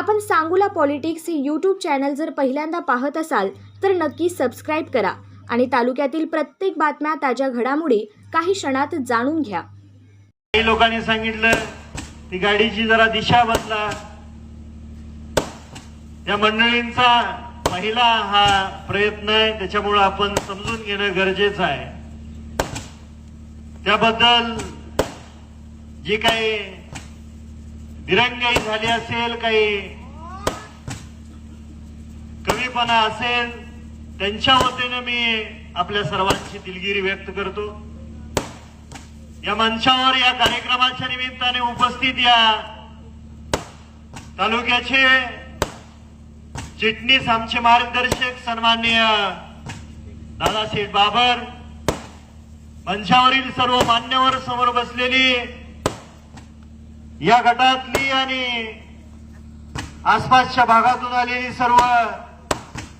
आपण सांगूला पॉलिटिक्स हे यूट्यूब चॅनल जर पहिल्यांदा पाहत असाल तर नक्की सबस्क्राईब करा आणि तालुक्यातील प्रत्येक बातम्या ताज्या घडामोडी काही क्षणात जाणून घ्या. काही लोकांनी सांगितलं ती गाडीची जरा दिशा बदला. या मंडळींचा पहिला हा प्रयत्न आहे त्याच्यामुळं आपण समजून घेणं गरजेचं आहे. त्याबद्दल जी काही दिरंगाई झाली असेल काही? कमीपणा असेल त्यांच्या वतीनं मी आपल्या सर्वांची दिलगिरी व्यक्त करतो. या मंचावर या कार्यक्रमाच्या निमित्ताने उपस्थित या तालुक्याचे चिटणीस आमचे मार्गदर्शक सन्माननीय दादासाहेब बाबर मंचावरील सर्व मान्यवर समोर बसलेली या गटातली आणि आसपासच्या भागातून आलेली सर्व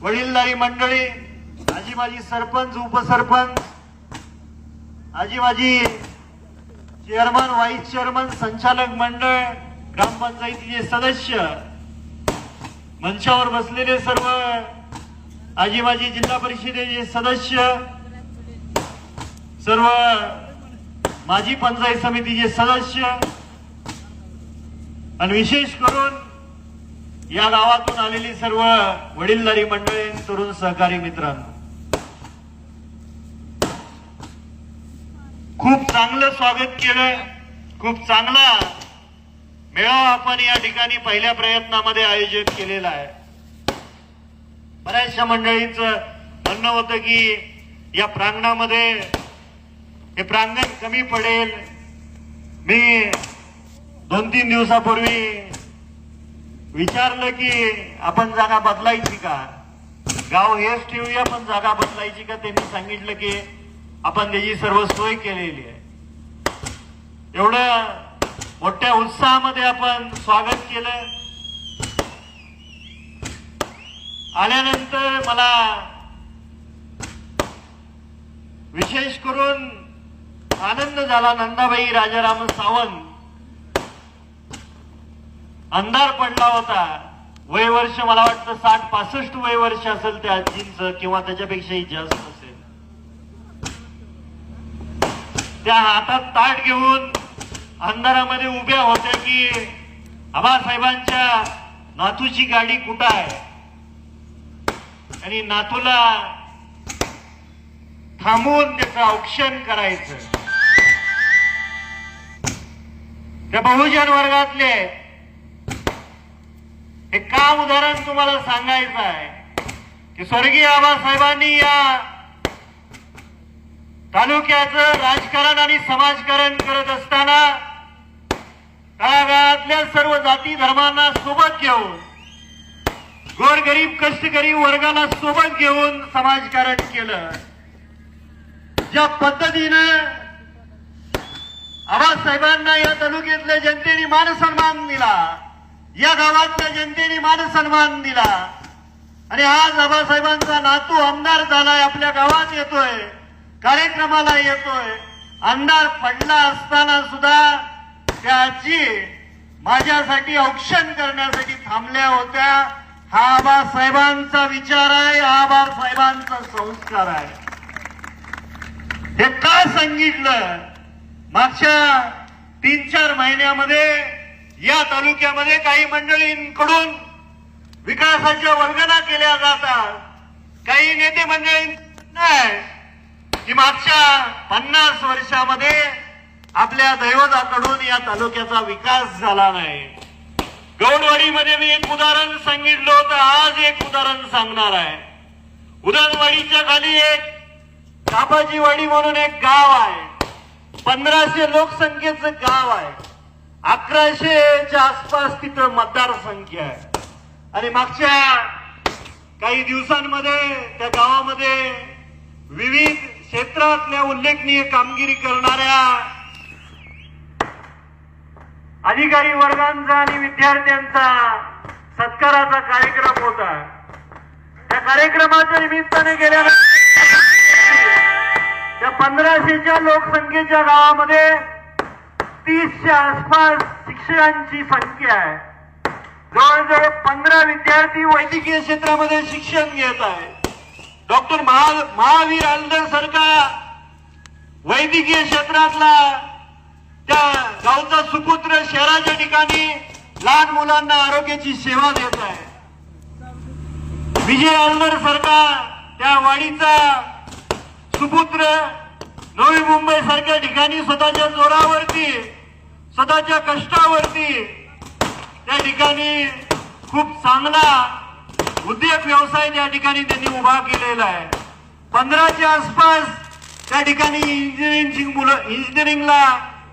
वडीलधारी मंडळी आजी माझी सरपंच उपसरपंच आजी माझी चेअरमन व्हाईस चेअरमन संचालक मंडळ ग्रामपंचायतीचे सदस्य मंचावर बसलेले सर्व आजी माझी जिल्हा परिषदेचे सदस्य सर्व माजी पंचायत समितीचे सदस्य आणि विशेष करून या गावातून आलेली सर्व वडीलधारी मंडळी तरुण सहकारी मित्रांनो. खूप चांगलं स्वागत केलं खूप चांगला मेळावा आपण या ठिकाणी पहिल्या प्रयत्नामध्ये आयोजित केलेला आहे. बऱ्याचशा मंडळींच म्हणणं होतं की या प्रांगणामध्ये हे प्रांगण कमी पडेल. मी दोन तीन दिवसापूर्वी विचारलं की आपण जागा बदलायची का? गाव हेच ठेवूया पण जागा बदलायची का? त्यांनी सांगितलं की आपण त्याची सर्व सोय केलेली आहे. एवढं मोठ्या उत्साहामध्ये आपण स्वागत केलं. आल्यानंतर मला विशेष करून आनंद झाला नंदाबाई राजाराम सावंत. अंधार पडला होता. वय वर्ष मला वाटतं साठ पासष्ट वय वर्ष असेल त्या आजींचं किंवा त्याच्यापेक्षाही जास्त असेल. त्या हातात ताट घेऊन अंधारामध्ये उभ्या होत्या की आबासाहेबांच्या नातूची गाडी कुठं आहे? आणि नातूला थांबवून त्याचं औक्षण करायचं. त्या बहुजन वर्गातले हे का उदाहरण तुम्हाला सांगायचं आहे की स्वर्गीय आबासाहेबांनी या तालुक्याचं राजकारण आणि समाजकारण करत असताना तळागाळातल्या सर्व जाती धर्मांना सोबत घेऊन गोरगरीब कष्टकरी वर्गाला सोबत घेऊन समाजकारण केलं. ज्या पद्धतीनं आबासाहेबांना या तालुक्यातल्या जनतेने मानसन्मान दिला या गावातल्या जनतेने मान सन्मान दिला. आणि आज आबासाहेबांचा नातू आमदार झालाय आपल्या गावात येतोय कार्यक्रमाला येतोय. अंधार पडला असताना सुद्धा त्याची माझ्यासाठी औक्षण करण्यासाठी थांबल्या होत्या. हा आबासाहेबांचा विचार आहे हा आबासाहेबांचा संस्कार आहे. हे का सांगितलं? मागच्या तीन चार महिन्यामध्ये या तालुक्यामध्ये काही मंडळींकडून विकासाच्या वर्गना केल्या जातात. काही नेते मंडळी नाही. की मागच्या पन्नास वर्षामध्ये आपल्या दैवताकडून या तालुक्याचा विकास झाला नाही. गौडवाडीमध्ये मी एक उदाहरण सांगितलं होतं आज एक उदाहरण सांगणार आहे. उदनवाडीच्या खाली एक काबाजीवाडी म्हणून एक गाव आहे. पंधराशे लोकसंख्येचं गाव आहे. अकराशेच्या आसपास तिथं मतदारसंख्या आहे. आणि मागच्या काही दिवसांमध्ये त्या गावामध्ये विविध क्षेत्रातल्या उल्लेखनीय कामगिरी करणाऱ्या अधिकारी वर्गांचा आणि विद्यार्थ्यांचा सत्काराचा कार्यक्रम होता त्या कार्यक्रमाच्या निमित्ताने गेल्या त्या पंधराशेच्या लोकसंख्येच्या गावामध्ये तीसच्या आसपास शिक्षकांची संख्या आहे. जवळजवळ पंधरा विद्यार्थी वैद्यकीय क्षेत्रामध्ये शिक्षण घेत आहे. डॉक्टर महा महावीर आलदर सारखा वैद्यकीय क्षेत्रातला त्या गावचा सुपुत्र शहराच्या ठिकाणी लहान मुलांना आरोग्याची सेवा देत आहे. विजय आलदर सरकार त्या वाडीचा सुपुत्र नवी मुंबई सारख्या ठिकाणी स्वतःच्या जोरावरती स्वतःच्या कष्टावरती त्या ठिकाणी खूप चांगला उद्योग व्यवसाय त्या ठिकाणी त्यांनी उभा केलेला आहे. पंधराच्या आसपास त्या ठिकाणी इंजिनिअरिंगची मुलं इंजिनिअरिंगला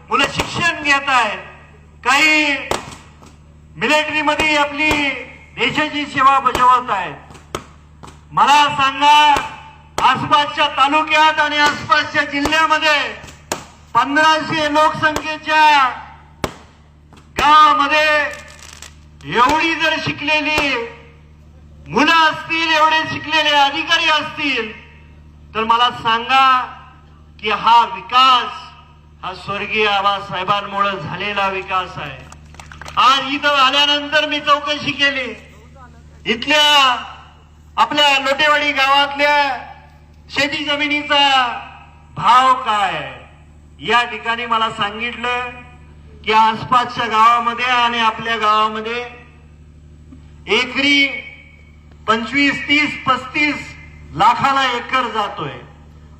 मुलं शिक्षण घेत आहेत. काही मिलिटरीमध्ये आपली देशाची सेवा बजावत आहेत. मला सांगा आसपासच्या तालुक्यात आणि आसपासच्या जिल्ह्यामध्ये पंधराशे लोकसंख्येच्या गावामध्ये एवढी जर शिकलेली मुलं असतील एवढे शिकलेले अधिकारी असतील तर मला सांगा की हा विकास हा स्वर्गीय आबासाहेबांमुळे झालेला विकास आहे. आज इथं आल्यानंतर मी चौकशी केली. इथल्या आपल्या लोटेवाडी गावातल्या शेती जमिनीचा भाव काय? या ठिकाणी मला सांगितलं की आसपासच्या गावामध्ये आणि आपल्या गावामध्ये एकरी पंचवीस तीस पस्तीस लाखाला एकर जातोय.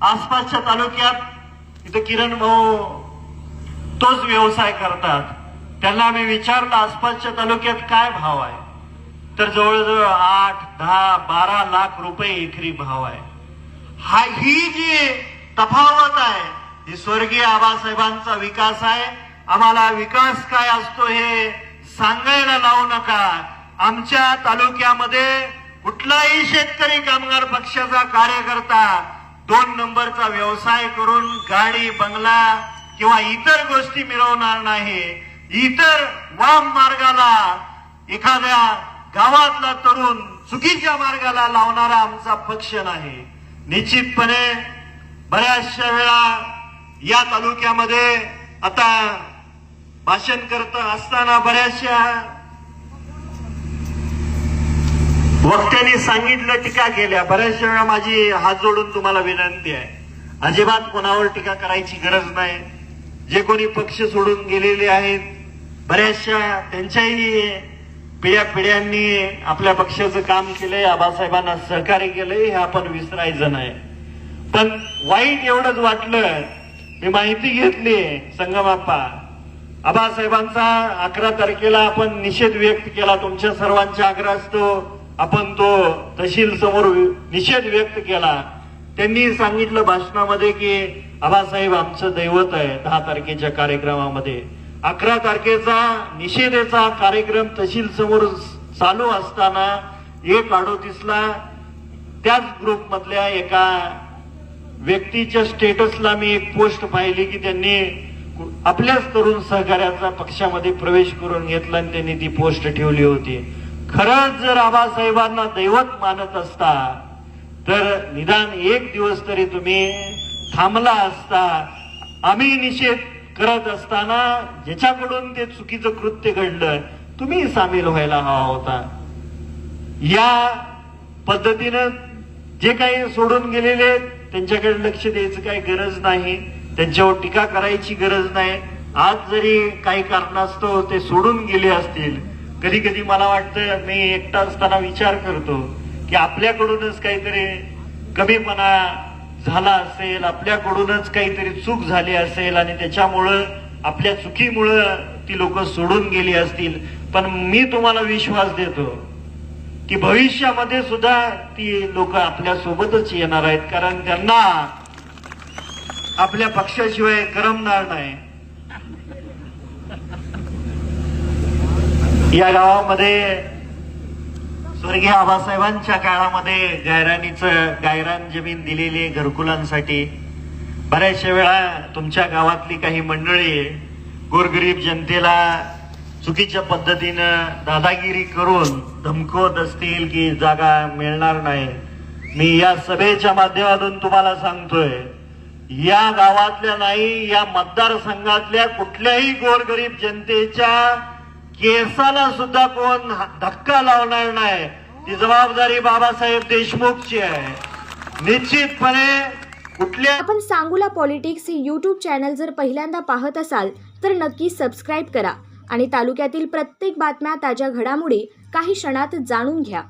आसपासच्या तालुक्यात इथं किरण भाऊ तोच व्यवसाय करतात. त्यांना आम्ही विचारलं आसपासच्या तालुक्यात काय भाव आहे? तर जवळजवळ आठ दहा बारा लाख रुपये एकरी भाव आहे. हा ही जी तफावत आहे ही स्वर्गीय आबासाहेबांचा विकास आहे. आम्हाला विकास काय असतो हे सांगायला लावू नका. आमच्या तालुक्यामध्ये कुठलाही शेतकरी कामगार पक्षाचा कार्यकर्ता दोन नंबरचा व्यवसाय करून गाडी बंगला किंवा इतर गोष्टी मिळवणार नाही. इतर वाम मार्गाला एखाद्या गावातला तरुण चुकीच्या मार्गाला लावणारा आमचा पक्ष नाही. निश्चितपणे बऱ्याचशा वेळा या तालुक्यामध्ये आता भाषण करत असताना बऱ्याचशा वक्त्यांनी सांगितलं टीका केल्या. बऱ्याचशा वेळा माझी हात जोडून तुम्हाला विनंती आहे. अजिबात कोणावर टीका करायची गरज नाही. जे कोणी पक्ष सोडून गेलेले आहेत बऱ्याचशा त्यांच्याही पिढ्या पिढ्यांनी आपल्या पक्षाचं काम केलंय आबासाहेबांना सहकार्य केलंय हे आपण विसरायचं नाही पण वाईट एवढंच वाटलं मी माहिती घेतली संगमाप्पा. आबासाहेबांचा अकरा तारखेला आपण निषेध व्यक्त केला तुमच्या सर्वांच्या असतो आपण तो तहसील समोर निषेध व्यक्त केला. त्यांनी सांगितलं भाषणामध्ये की आबासाहेब आमचं दैवत आहे दहा तारखेच्या कार्यक्रमामध्ये. अकरा तारखेचा निषेधेचा कार्यक्रम तहसील समोर चालू असताना एक अडोतीसला त्याच ग्रुप मधल्या एका व्यक्तीच्या स्टेटसला मी एक पोस्ट पाहिली की त्यांनी आपल्याच तरुण सहकार्याचा पक्षामध्ये प्रवेश करून घेतला आणि त्यांनी ती पोस्ट ठेवली होती. खरंच जर आबासाहेबांना दैवत मानत असता तर निदान एक दिवस तरी तुम्ही थांबला असता. आम्ही निषेध करत असताना ज्याच्याकडून ते चुकीचं कृत्य घडलं तुम्ही सामील व्हायला हवा होता. या पद्धतीनं जे काही सोडून गेलेले आहेत, त्यांच्याकडे लक्ष द्यायचं काही गरज नाही. त्यांच्यावर टीका करायची गरज नाही. आज जरी काही कारणास्तव ते सोडून गेले असतील कधी कधी मला वाटतं मी एकटा असताना विचार करतो की आपल्याकडूनच काहीतरी कमीपणा झाला असेल आपल्याकडूनच काहीतरी चूक झाली असेल आणि त्याच्यामुळं आपल्या चुकीमुळं ती लोक सोडून गेली असतील. पण मी तुम्हाला विश्वास देतो की भविष्यामध्ये सुद्धा ती लोक आपल्या सोबतच येणार आहेत कारण त्यांना आपल्या पक्षाशिवाय करमणार नाही. या गावामध्ये स्वर्गीय आबासाहेबांच्या काळामध्ये गायरानीचं गायरान जमीन दिलेली घरकुलांसाठी. बऱ्याचशा वेळा तुमच्या गावातली काही मंडळी गोरगरीब जनतेला चुकीच्या पद्धतीनं दादागिरी करून धमकवत असतील की जागा मिळणार नाही. मी या सभेच्या माध्यमातून तुम्हाला सांगतोय या गावातल्या नाही या मतदारसंघातल्या कुठल्याही गोरगरीब जनतेच्या केसाला सुद्धा कोण धक्का लावणार नाही. ती जबाबदारी बाबासाहेब देशमुखची आहे. निश्चितपणे कुठल्या आपण सांगूला पॉलिटिक्स हे यूट्यूब चॅनल जर पहिल्यांदा पाहत असाल तर नक्की सबस्क्राईब करा. आणि तालुक्यातील प्रत्येक बातम्या ताज्या घडामोडी काही क्षणात जाणून घ्या.